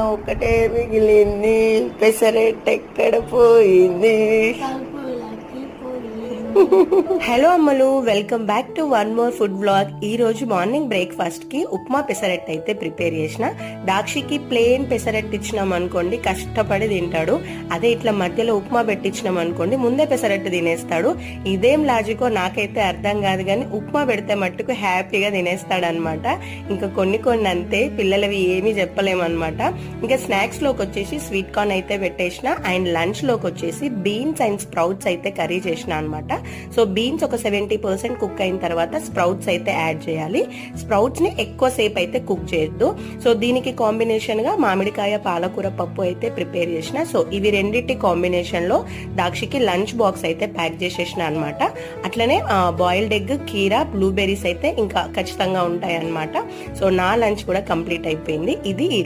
ఒకటే మిగిలింది. పెసరెట్ ఎక్కడ పోయింది? హలో అమ్మలు welcome back to one more food blog. ఈ రోజు మార్నింగ్ బ్రేక్ఫాస్ట్కి ఉప్మా పెసరెట్ అయితే ప్రిపేర్ చేసిన. దాక్షికి ప్లేన్ పెసరెట్ ఇచ్చినాం అనుకోండి కష్టపడి తింటాడు. అదే ఇట్లా మధ్యలో ఉప్మా పెట్టించినాం అనుకోండి ముందే పెసరట్టు తినేస్తాడు. ఇదేం లాజికో నాకైతే అర్థం కాదు కానీ ఉప్మా పెడితే మట్టుకు హ్యాపీగా తినేస్తాడు అనమాట ఇంకా కొన్ని కొన్ని అంతే పిల్లలవి ఏమీ చెప్పలేమన్నమాట. ఇంకా స్నాక్స్లోకి వచ్చేసి స్వీట్ కార్న్ అయితే పెట్టేసిన. అండ్ లంచ్లోకి వచ్చేసి బీన్స్ అండ్ స్ప్రౌట్స్ అయితే కర్రీ చేసిన అనమాట సో బీన్స్ ఒక సెవెంటీ పర్సెంట్ కుక్ అయిన తర్వాత స్ప్రౌట్స్ అయితే యాడ్ చేయాలి. స్ప్రౌట్స్ని ఎక్కువ సేపు అయితే కుక్ చేయొద్దు. సో దీనికి కాంబినేషన్గా మామిడికాయ పాలకూర పప్పు అయితే ప్రిపేర్ చేసిన. సో ఇవి రెండింటి కాంబినేషన్లో దాక్షికి లంచ్ బాక్స్ అయితే ప్యాక్ చేసేసిన అనమాట అట్లనే బాయిల్డ్ ఎగ్ కీరా బ్లూబెర్రీస్ అయితే ఇంకా ఖచ్చితంగా ఉంటాయి అనమాట సో నా లంచ్ కూడా కంప్లీట్ అయిపోయింది. ఇది ఈ